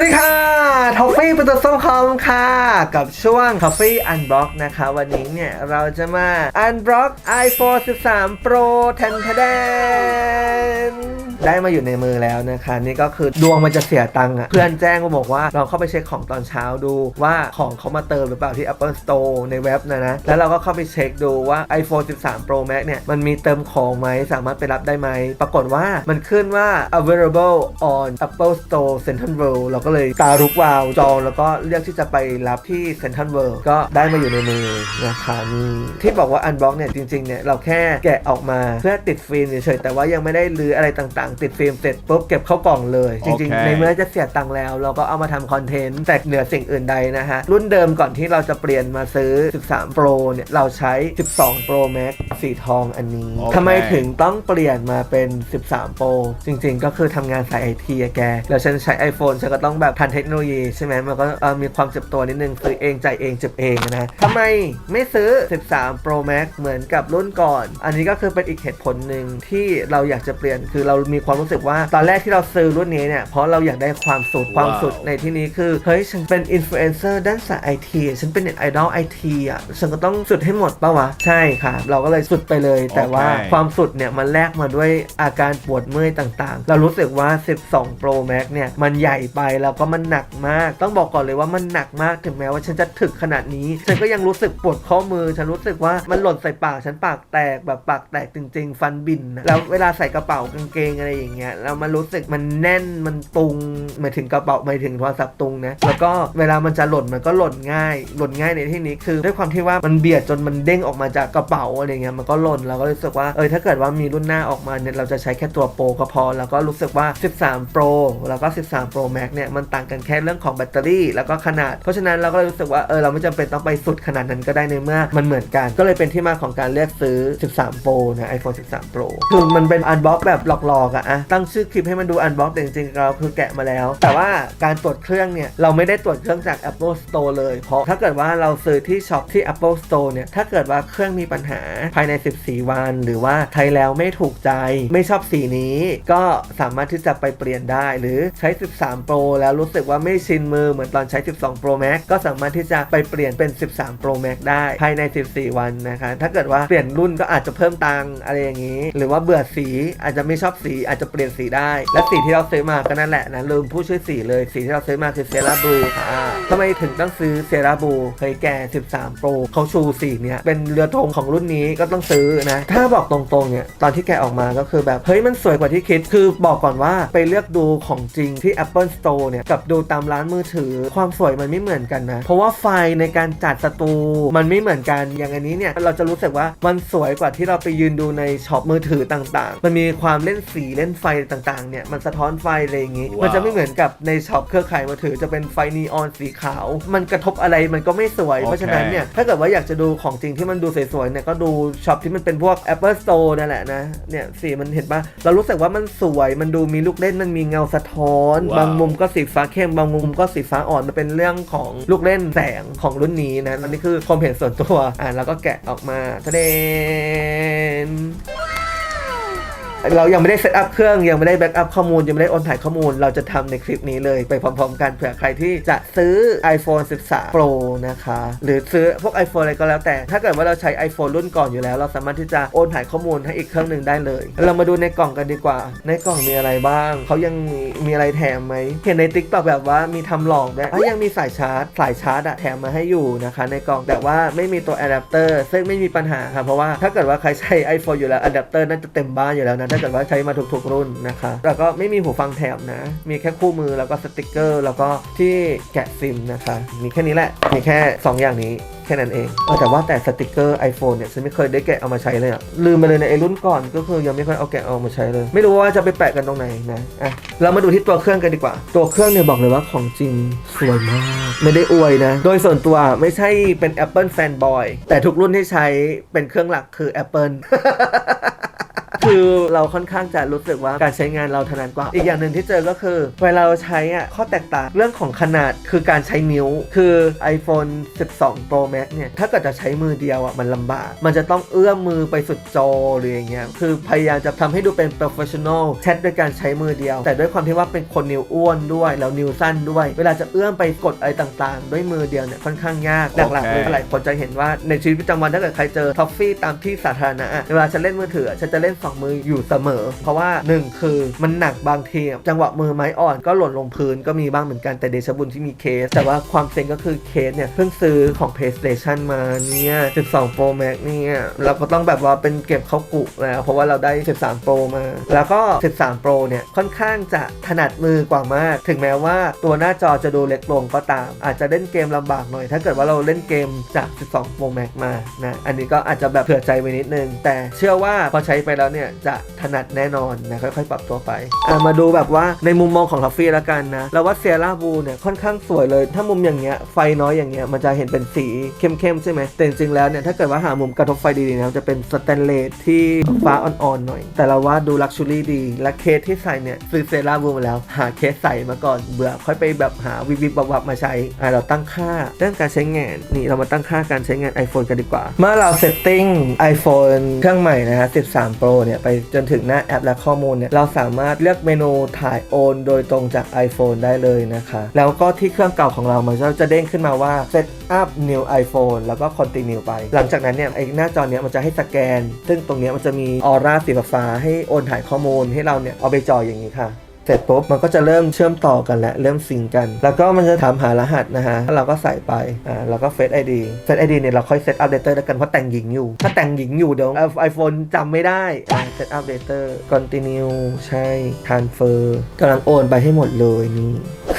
วัสดีค่ะทอป ประตูส้มคอมค่ะ กับช่วง t o f f ฟี่อันบล็อกนะคะ วันนี้เนี่ย เราจะมาอันบล็อก iPhone 13 Pro แทนแดนได้มาอยู่ในมือแล้วนะคะ นี่ก็คือดวงมันจะเสียตังค์อะเพื่อนแจ้งมาบอกว่าเราเข้าไปเช็คของตอนเช้าดูว่าของเขามาเติมหรือเปล่าที่ Apple Store ในเว็บนะนะ แล้วเราก็เข้าไปเช็คดูว่า iPhone 13 Pro Max เนี่ยมันมีเติมของไหมสามารถไปรับได้ไหม ปรากฏว่ามันขึ้นว่า available on Apple Store Central World เราก็เลยตาลุกวาวจองแล้วก็เลือกที่จะไปรับที่ Central World ก็ได้มาอยู่ในมือนะคะนี่ที่บอกว่า unbox เนี่ยจริงๆเนี่ยเราแค่แกะออกมาเพื่อติดฟิล์มเฉยๆแต่ว่ายังไม่ได้รื้ออะไรต่างๆ ติดฟิล์มเสร็จปุ๊บเก็บเข้ากล่องเลย จริงโอเคๆในเมื่อจะเสียตังค์แล้ว เราก็เอามาทำคอนเทนต์แต่เหนือสิ่งอื่นใดนะฮะรุ่นเดิมก่อนที่เราจะเปลี่ยนมาซื้อ 13 Pro เนี่ยเราใช้ 12 Pro Max สีทองอันนี้โอเคทำไมถึงต้องเปลี่ยนมาเป็น 13 Pro จริง ๆ ก็คือทำงานสายไอทีอะแกแล้วฉันใช้ iPhone ฉันก็ต้องแบบทันเทคโนโลยีใช่ไหมมันก็เอ่อมีความเจ็บตัวนิดนึงซื้อเองจ่ายเองเจ็บเองนะทำไมไม่ซื้อ 13 Pro Max เหมือนกับรุ่นก่อน อันนี้ก็คือเป็นอีกเหตุผลหนึ่งที่เราอยากจะเปลี่ยนคือเรามีความรู้สึกว่าตอนแรกที่เราซื้อรุ่นนี้เนี่ยเพราะเราอยากได้ความสุดความสุดในที่นี้คือเฮ้ยฉันเป็นอินฟลูเอนเซอร์ด้านสายไอทีฉันเป็นเน็ตไอดอลไอทีอะฉันก็ต้องสุดให้หมดปะวะ ใช่ค่ะ เราก็เลยสุดไปเลย แต่ว่าโอเคความสุดเนี่ยมันแลกมาด้วยอาการปวดเมื่อยต่างๆ เรารู้สึกว่า 12 Pro Max เนี่ยมันใหญ่ไปแล้วก็มันหนักมากต้องบอกบอก่อนเลยว่ามันหนักมากถึงแม้ว่าฉันจะถึกขนาดนี้ ฉันก็ยังรู้สึกปวดข้อมือ ฉันรู้สึกว่ามันหล่นใส่ปากฉันปากแตกแบบปากแตกจริง ๆ ฟันบินนะแล้วเวลาใส่กระเป๋ากางเกงอะไรอย่างเงี้ยแล้วมันรู้สึกมันแน่นมันตุงหมายถึงกระเป๋าหมายถึงโทรศัพท์ตุงนะแล้วก็เวลามันจะหล่นมันก็หล่นง่าย หล่นง่ายในที่นี้คือ ด้วยความที่ว่ามันเบียดจนมันเด้งออกมาจากกระเป๋าอะไรเงี้ยมันก็หล่นเราก็รู้สึกว่าเออถ้าเกิดว่ามีรุ่นหน้าออกมาเนี่ยเราจะใช้แค่ตัวโปรก็พอ แล้วก็รู้สึกว่า 13 Pro แล้วก็ 13 Pro Max เนี่ยมันต่างกันแค่เรื่องของแบตเตอรี่แล้วก็ขนาด เพราะฉะนั้นเราก็เลยรู้สึกว่าเออเราไม่จำเป็นต้องไปสุดขนาดนั้นก็ได้ในเมื่อ มันเหมือนกัน ก็เลยเป็นที่มาของการเลือกซื้อ 13 Pro นะ iPhone 13 Pro คือมันเป็นอันบ็อกแบบหลอกๆอะอะตั้งชื่อคลิปให้มันดูอันบ็อกแต่จริงๆเราคือแกะมาแล้ว แต่ว่าการตรวจเครื่องเนี่ยเราไม่ได้ตรวจเครื่องจาก Apple Store เลย เพราะถ้าเกิดว่าเราซื้อที่ช็อปที่ Apple Store เนี่ยถ้าเกิดว่าเครื่องมีปัญหาภายใน 14 วัน หรือว่าใช้แล้วไม่ถูกใจไม่ชอบสีนี้ ก็สามารถที่จะไปเปลี่ยนได้ หรือใช้ 13 Pro แล้วรู้สึกว่าไม่ชินมือเหมือนตอนใช้ 12 Pro Max ก็สามารถที่จะไปเปลี่ยนเป็น 13 Pro Max ได้ภายใน 14 วันนะคะถ้าเกิดว่าเปลี่ยนรุ่นก็อาจจะเพิ่มตังอะไรอย่างนี้ หรือว่าเบื่อสีอาจจะไม่ชอบสีอาจจะเปลี่ยนสีได้ และสีที่เราซื้อมาก็นั่นแหละนะลืมผู้ช่วยสีเลยสีที่เราซื้อมาคือเซราบลูค่ะทำไมถึงต้องซื้อเซราบลูเคยแก่ 13 Pro เขาชูสีเนี้ยเป็นเรือธงของรุ่นนี้ก็ต้องซื้อนะถ้าบอกตรงๆเนี่ยตอนที่แกะออกมาก็คือแบบเฮ้ยมันสวยกว่าที่คิดคือบอกก่อนว่าไปเลือกดูของจริงที่ Apple Store เนี่ยกับดูตามร้านมือถือความสวยมันไม่เหมือนกันนะ เพราะว่าไฟในการจัดสตูมันไม่เหมือนกันอย่างอันนี้เนี่ยเราจะรู้สึกว่ามันสวยกว่าที่เราไปยืนดูในช็อปมือถือต่างๆ มันมีความเล่นสีเล่นไฟต่างๆเนี่ยมันสะท้อนไฟอะไรอย่างงี้ว้าวมันจะไม่เหมือนกับในช็อปเครือข่ายมือถือจะเป็นไฟนีออนสีขาว มันกระทบอะไรมันก็ไม่สวย เพราะฉะนั้นเนี่ยถ้าเกิดว่าอยากจะดูของจริงที่มันดูสวยๆเนี่ยก็ดูช็อปที่มันเป็นพวก Apple Store นั่นแหละนะเนี่ยสีมันเห็นปะเรารู้สึกว่ามันสวยมันดูมีลูกเล่นมันมีเงาสะท้อนว้าวบางมุมก็สีฟ้าเข้มบางมุมก็สีฟ้าอ่อนมันเป็นเรื่องของลูกเล่นแสงของรุ่นนี้นะอันนี้คือความเห็นส่วนตัวอ่าแล้วก็แกะออกมาแสดน เรายังไม่ได้เซตอัพเครื่องยังไม่ได้แบ็กอัพข้อมูล ยังไม่ได้โอนถ่ายข้อมูล เราจะทำในคลิปนี้เลยไปพร้อมๆกันเผื่อใครที่จะซื้อ iPhone 13 Pro นะคะ หรือซื้อพวก iPhone อะไรก็แล้วแต่ ถ้าเกิดว่าเราใช้ iPhone รุ่นก่อนอยู่แล้ว เราสามารถที่จะโอนถ่ายข้อมูลให้อีกเครื่องหนึ่งได้เลย เรามาดูในกล่องกันดีกว่า ในกล่องมีอะไรบ้าง เขายังมีมีอะไรแถมไหมเห็นในติ๊กต็อกแบบว่ามีทำหลอกด้วยยังมีสายชาร์จ สายชาร์จอะแถมมาให้อยู่นะคะในกล่องแต่ว่าไม่มีตัวอะแดปเตอร์ซึ่งไม่มีปัญหาค่ะเพราะว่าถ้าเกิดว่าใครใช้ iPhone อยู่แล้วอะแดปเตอร์น่าจะเต็มบ้านอยู่แล้วนะถ้าเกิดว่าใช้มาทุกๆรุ่นนะคะแล้วก็ไม่มีหูฟังแถมนะ มีแค่คู่มือแล้วก็สติกเกอร์ แล้วก็ที่แกะซิมนะคะ มีแค่นี้แหละ มีแค่ 2 อย่างนี้แค่นั้นเองเออแต่ว่าแต่สติกเกอร์ iPhone เนี่ยฉันไม่เคยได้แกะเอามาใช้เลยอะลืมไปเลยในไอรุ่นก่อนก็คือยังไม่ค่อยเอาแกะเอามาใช้เลย ไม่รู้ว่าจะไปแปะกันตรงไหนนะอะเรามาดูที่ตัวเครื่องกันดีกว่า ตัวเครื่องเนี่ยบอกเลยว่าของจริงสวยมาก ไม่ได้อวยนะ โดยส่วนตัวไม่ใช่เป็น Apple Fanboy แต่ทุกรุ่นที่ใช้เป็นเครื่องหลักคือ Apple คืคือเราค่อนข้างจะรู้สึกว่าการใช้งานเราถนัดกว่า อีกอย่างหนึ่งที่เจอก็คือ เวลาเราใช้อะข้อแตกต่างเรื่องของขนาดคือการใช้นิ้ว คือ iPhone 12 Pro Max เนี่ย ถ้าเกิดจะใช้มือเดียวอะมันลำบาก มันจะต้องเอื้อมมือไปสุดจอหรืออย่างเงี้ยคือพยายามจะทำให้ดูเป็น professional แชทด้วยการใช้มือเดียว แต่ด้วยความที่ว่าเป็นคนนิ้วอ้วนด้วย แล้วนิ้วสั้นด้วย เวลาจะเอื้อมไปกดอะไรต่างๆ ด้วยมือเดียวเนี่ยค่อนข้างยากหลักๆเลยโอเคหลายคนจะเห็นว่าในชีวิตประจำวันถ้าเกิดใครเจอท็อฟฟี่ตามที่สาธารณะอะเวลาฉันเล่นมือถืออะฉันจะเล่นสองมืออยู่เสมอ เพราะว่าหนึ่งคือมันหนักบางทีจังหวะมือไม้อ่อนก็หล่นลงพื้นก็มีบ้างเหมือนกันแต่เดชบุญที่มีเคส แต่ว่าความเซ็งก็คือเคสเนี่ยเพิ่งซื้อของ PlayStation มาเนี่ย12 Pro Max เนี่ยเราก็ต้องแบบว่าเป็นเก็บเข้ากุแล้ว เพราะว่าเราได้ 13 Pro มา แล้วก็ 13 Pro เนี่ยค่อนข้างจะถนัดมือกว่ามาก ถึงแม้ว่าตัวหน้าจอจะดูเล็กลงก็ตาม อาจจะเล่นเกมลำบากหน่อย ถ้าเกิดว่าเราเล่นเกมจาก 12 Pro Max มานะอันนี้ก็อาจจะแบบเผื่อใจไว้นิดนึง แต่เชื่อว่าพอใช้ไปแล้วเนี่ยจะถนัดแน่นอนนะค่อยๆ ปรับตัวไปมาดูแบบว่าในมุมมองของทัฟฟี่ล้วกันนะเราว่าเซียร่าบูเนี่ยค่อนข้างสวยเลย ถ้ามุมอย่างเงี้ยไฟน้อยอย่างเงี้ยมันจะเห็นเป็นสีเข้มๆใช่ไหมแต่จริงๆแล้วเนี่ยถ้าเกิดว่าหามุมกระทบไฟดีๆนะจะเป็นสแตนเลสที่ฟ้าอ่อนๆหน่อย แต่เราว่าดูลักชัวรี่ดี และเคสที่ใส่เนี่ยซื้อเซราบูมาแล้ว หาเคสใส่มาก่อนเบื่อค่อยไปแบบหาวิบวิบวับมาใช้อะเราตั้งค่าเรื่องการใช้งานนี่เรามาตั้งค่าการใช้งาน iPhone กันดีกว่า เมื่อเราเซตติ้ง iPhone เครื่องใหม่นะฮะ13 Pro เนี่ยไปจนถึงหน้าแอปและข้อมูลเนี่ยเราสามารถเลือกเมนูถ่ายโอน โดยตรงจาก iPhone ได้เลยนะคะ แล้วก็ที่เครื่องเก่าของเรามันจะเด้งขึ้นมาว่า Set up new iPhone แล้วก็ continue ไป หลังจากนั้นเนี่ยไอ้หน้าจอเนี้ยมันจะให้สแกน ซึ่งตรงเนี้ยมันจะมีออร่าสีฟ้าให้โอนถ่ายข้อมูลให้เราเนี่ยเอาไปจออย่างนี้ค่ะ เสร็จปุ๊บมันก็จะเริ่มเชื่อมต่อกันและเริ่มซิงกัน แล้วก็มันจะถามหารหัสนะฮะแล้วเราก็ใส่ไปอ่าแล้วก็เฟซไอดีเฟซไอดีเนี่ยเราค่อยเซตอัปเดตเตอร์แล้วกันเพราะแต่งหญิงอยู่ ถ้าแต่งหญิงอยู่เดี๋ยวไอโฟนจำไม่ได้เซตอัปเดตเตอร์คอนติเนียใช่ทานเฟอร์กำลังโอนไปให้หมดเลยนี่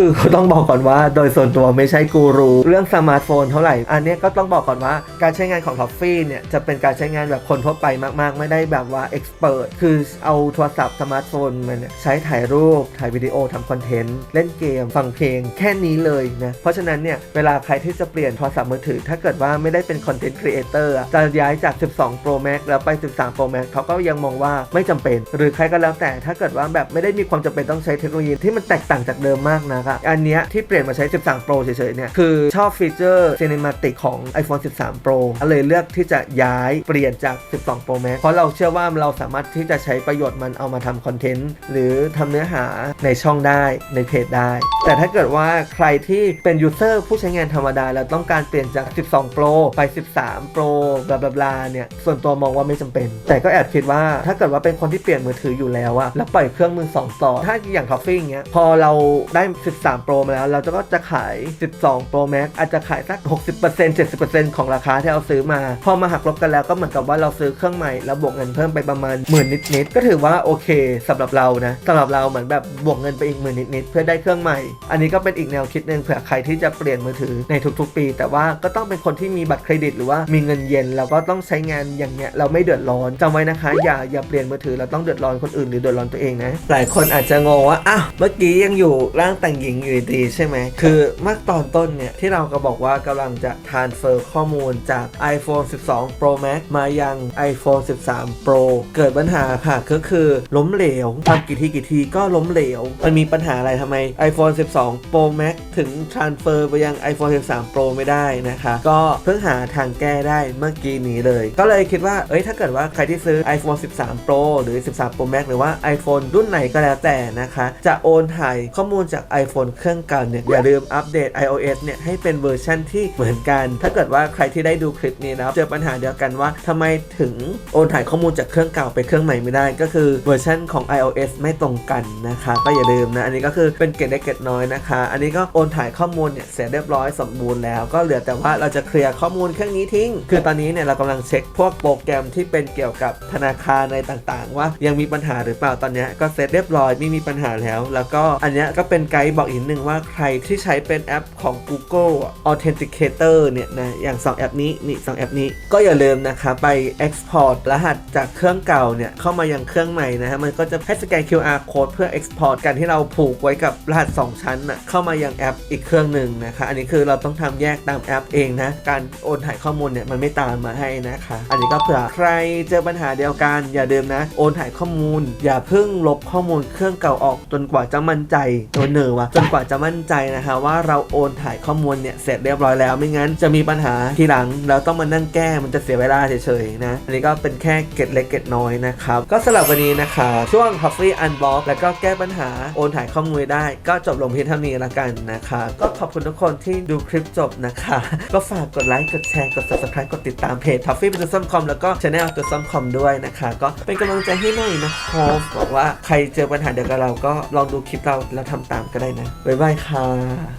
คือเขาต้องบอกก่อนว่าโดยส่วนตัวไม่ใช่กูรูเรื่องสมาร์ทโฟนเท่าไหร่ อันนี้ก็ต้องบอกก่อนว่าการใช้งานของท็อฟฟี่เนี่ยจะเป็นการใช้งานแบบคนทั่วไปมาก ๆ ไม่ได้แบบว่าเอ็กซ์เพรสคือเอาโทรศัพท์สมาร์ทโฟนมาเนี่ยใช้ถ่ายรูป ถ่ายวิดีโอทำคอนเทนต์ เล่นเกม ฟังเพลงแค่นี้เลยนะ เพราะฉะนั้นเนี่ยเวลาใครที่จะเปลี่ยนโทรศัพท์มือถือ ถ้าเกิดว่าไม่ได้เป็นคอนเทนต์ครีเอเตอร์จะย้ายจาก 12 Pro Max แล้วไป 13 Pro Max เขาก็ยังมองว่าไม่จำเป็น หรือใครก็แล้วแต่ถ้าเกิดว่าแบบไม่ได้มีความจำเป็นต้องใช้เทคโนโลยีที่มันแตกต่างจากเดิมมากนะครับอันเนี้ยที่เปลี่ยนมาใช้ 13 Pro เฉยๆเนี่ยคือชอบฟีเจอร์ Cinematic ของ iPhone 13 Pro ก็เลยเลือกที่จะย้ายเปลี่ยนจาก 12 Pro Max เพราะเราเชื่อว่าเราสามารถที่จะใช้ประโยชน์มันเอามาทำคอนเทนต์หรือทำเนื้อหาในช่องได้ในเพจได้ แต่ถ้าเกิดว่าใครที่เป็นยูเซอร์ผู้ใช้งานธรรมดา แล้วต้องการเปลี่ยนจาก 12 Pro ไป 13 Pro บลาบลาบลาเนี่ยส่วนตัวมองว่าไม่จำเป็น แต่ก็แอบคิดว่าถ้าเกิดว่าเป็นคนที่เปลี่ยนมือถืออยู่แล้วอะแล้วปล่อยเครื่องมือสองต่อ ถ้าอย่างทอฟฟี่เงี้ยพอเราได้13 Pro มาแล้ว เราจะก็จะขาย 12 Pro Max อาจจะขายสัก 60% 70%ของราคาที่เราซื้อมา พอมาหักลบกันแล้วก็เหมือนกับว่าเราซื้อเครื่องใหม่แล้วบวกเงินเพิ่มไปประมาณหมื่นนิดๆก็ถือว่าโอเคสำหรับเรานะสำหรับเราเหมือนแบบบวกเงินไปอีกหมื่นนิดๆเพื่อได้เครื่องใหม่ อันนี้ก็เป็นอีกแนวคิดหนึ่งเผื่อใครที่จะเปลี่ยนมือถือในทุกๆ ปี แต่ว่าก็ต้องเป็นคนที่มีบัตรเครดิต หรือว่ามีเงินเย็นแล้วก็ต้องใช้งานอย่างเงี้ยเราไม่เดือดร้อนจำไว้นะคะ อย่าอย่าเปลี่ยนมือถือเราต้องเดือดร้อนคนอื่นหรือเดือดร้อนตัวเองนะหลายคนอาจจะงงว่าอ้าวเมื่อกี้ยังอยู่ร่างแต่งหญิงอยู่ดีใช่ไหม คือเมื่อตอนต้นเนี่ย ที่เราก็บอกว่ากำลังจะ transfer ข้อมูลจาก iPhone 12 Pro Max มายัง iPhone 13 Pro เกิดปัญหาค่ะก็คือล้มเหลวทำกี่ทีกี่ทีก็ล้มเหลว มันมีปัญหาอะไรทำไม iPhone 12 Pro Max ถึง transfer ไปยัง iPhone 13 Pro ไม่ได้นะคะ ก็เพิ่งหาทางแก้ได้เมื่อกี้นี้เลย ก็เลยคิดว่า เอ้ย ถ้าเกิดว่าใครที่ซื้อ iPhone 13 Pro หรือ 13 Pro Max หรือว่า iPhone รุ่นไหนก็แล้วแต่นะคะ จะโอนถ่ายข้อมูลจาก iPhone เครื่องเก่าเนี่ยอย่าลืมอัปเดต iOS เนี่ยให้เป็นเวอร์ชันที่เหมือนกัน ถ้าเกิดว่าใครที่ได้ดูคลิปนี้นะเจอปัญหาเดียวกันว่าทำไมถึงโอนถ่ายข้อมูลจากเครื่องเก่าไปเครื่องใหม่ไม่ได้ ก็คือเวอร์ชันของ iOS ไม่ตรงกันนะคะก็อย่าลืมนะ อันนี้ก็คือเป็นเกร็ดเกเกร็ดน้อยนะคะ อันนี้ก็โอนถ่ายข้อมูลเนี่ยเสร็จเรียบร้อยสมบูรณ์แล้ว ก็เหลือแต่ว่าเราจะเคลียร์ข้อมูลเครื่องนี้ทิ้ง คือตอนนี้เนี่ยเรากำลังเช็คพวกโปรแกรมที่เป็นเกี่ยวกับธนาคารในต่างๆ ว่ายังมีปัญหาหรือเปล่าตอนนี้ก็เสร็จเรียบร้อยไม่มีปัญหาแล้ว แล้วก็อันนี้ก็เป็นไกด์บอกอีกหนึ่งว่าใครที่ใช้เป็นแอปของ Google Authenticator เนี่ยนะอย่าง 2 แอปนี้นี่2แอปนี้ก็อย่าลืมนะคะไป export รหัสจากเครื่องเก่าเนี่ยเข้ามายังเครื่องใหม่นะฮะมันก็จะให้สแกน QR code เพื่อ export การที่เราผูกไว้กับรหัส 2 ชั้นน่ะเข้ามายังแอปอีกเครื่องหนึ่งนะคะอันนี้คือเราต้องทำแยกตามแอปเองนะการโอนถ่ายข้อมูลเนี่ยมันไม่ตามมาให้นะคะ อันนี้ก็เผื่อใครเจอปัญหาเดียวกันอย่าลืมนะโอนถ่ายข้อมูล อย่าเพิ่งลบข้อมูลเครื่องเก่าออกจนกว่าจะมั่นใจตัวเนอวะจนกว่าจะมั่นใจนะคะว่าเราโอนถ่ายข้อมูลเนี่ยเสร็จเรียบร้อยแล้ว ไม่งั้นจะมีปัญหาทีหลังแล้วต้องมานั่งแก้มันจะเสียเวลาเฉยๆนะ อันนี้ก็เป็นแค่เกร็ดเล็กเกร็ดน้อยนะครับ ก็สำหรับวันนี้นะคะช่วง Coffee Unblock แล้วก็แก้ปัญหาโอนถ่ายข้อมูลได้ ก็จบลงเพียงเท่านี้ละกันนะคะ ก็ขอบคุณทุกคนที่ดูคลิปจบนะคะ ก็ฝากกดไลค์กดแชร์กด subscribe กดติดตามเพจ Coffee เป็นตัวซ้ำคอมแล้วก็ Channel ตัวซ้ำคอมด้วยนะคะ ก็เป็นกำลังใจให้หน่อยนะครับบอกว่าใครเจอปัญหาเดียวกับเราก็ลองดูคลิปเราแล้วทำตามก็ได้นะบ๊ายบายค่ะ